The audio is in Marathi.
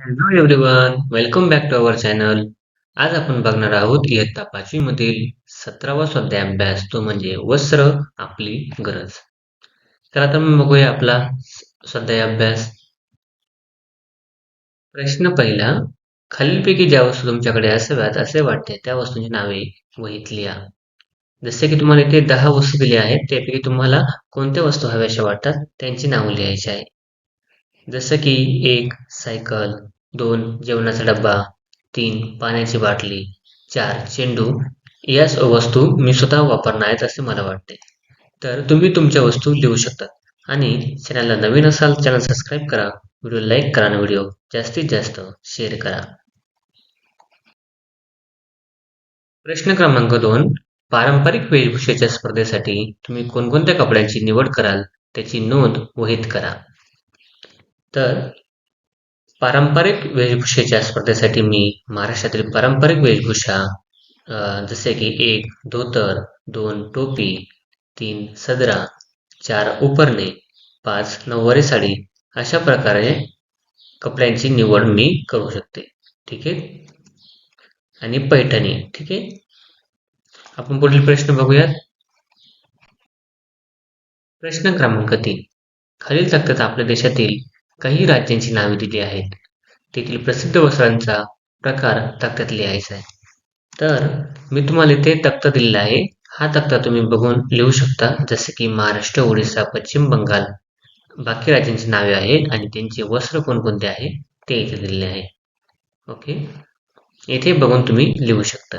Hello everyone welcome back to our channel आज आपण बघणार आहोत इयत्ता पाचवी मधील सतरावा स्वाध्याय अभ्यास. तो म्हणजे वस्त्र आपली गरज. तर आता मग बघूया आपला स्वाध्याय अभ्यास. प्रश्न पहिला खालीलपैकी ज्या वस्तू तुमच्याकडे असाव्यात असे वाटते त्या वस्तूंची नावे वहीत लिहा जसे की तुम्हाला इथे दहा वस्तू दिल्या आहेत त्यापैकी तुम्हाला कोणत्या वस्तू हव्याशा वाटतात त्यांची नावं लिहायची आहे. जसं की एक सायकल दोन जेवणाचा डब्बा तीन पाण्याची बाटली चार चेंडू या वस्तू मी स्वतः वापरणार आहेत असे मला वाटते. तर तुम्ही तुमच्या वस्तू लिहू शकता. आणि चॅनलला नवीन असाल चॅनल सबस्क्राईब करा व्हिडिओ लाईक करा आणि व्हिडिओ जास्तीत जास्त शेअर करा. प्रश्न क्रमांक दोन पारंपरिक वेशभूषेच्या स्पर्धेसाठी तुम्ही कोणकोणत्या कपड्यांची निवड कराल त्याची नोंद वहीत करा. तर पारंपरिक वेशभूषेच्या स्पर्धेसाठी मी महाराष्ट्रातील पारंपरिक वेशभूषा जसे की एक धोतर दोन टोपी तीन सदरा चार उपरणे पाच नऊवारी साडी अशा प्रकारे कपड्यांची निवड मी करू शकते. ठीक आहे? आणि पैठणी. ठीक आहे? आपण पुढील प्रश्न बघूयात. प्रश्न क्रमांक तीन. खालील तक्त्यात आपल्या देशातील काही राज्यांची नावे दिली आहेत. तेथील प्रसिद्ध वस्त्रांचा प्रकार तक्त्यात लिहायचा आहे. तर मी तुम्हाला इथे तक्ता दिलेला आहे. हा तक्ता तुम्ही बघून लिहू शकता जसे की महाराष्ट्र ओडिसा पश्चिम बंगाल. बाकी राज्यांची नावे आहेत आणि त्यांचे वस्त्र कोणकोणते आहे ते इथे दिलेले आहे. ओके? येथे बघून तुम्ही लिहू शकता.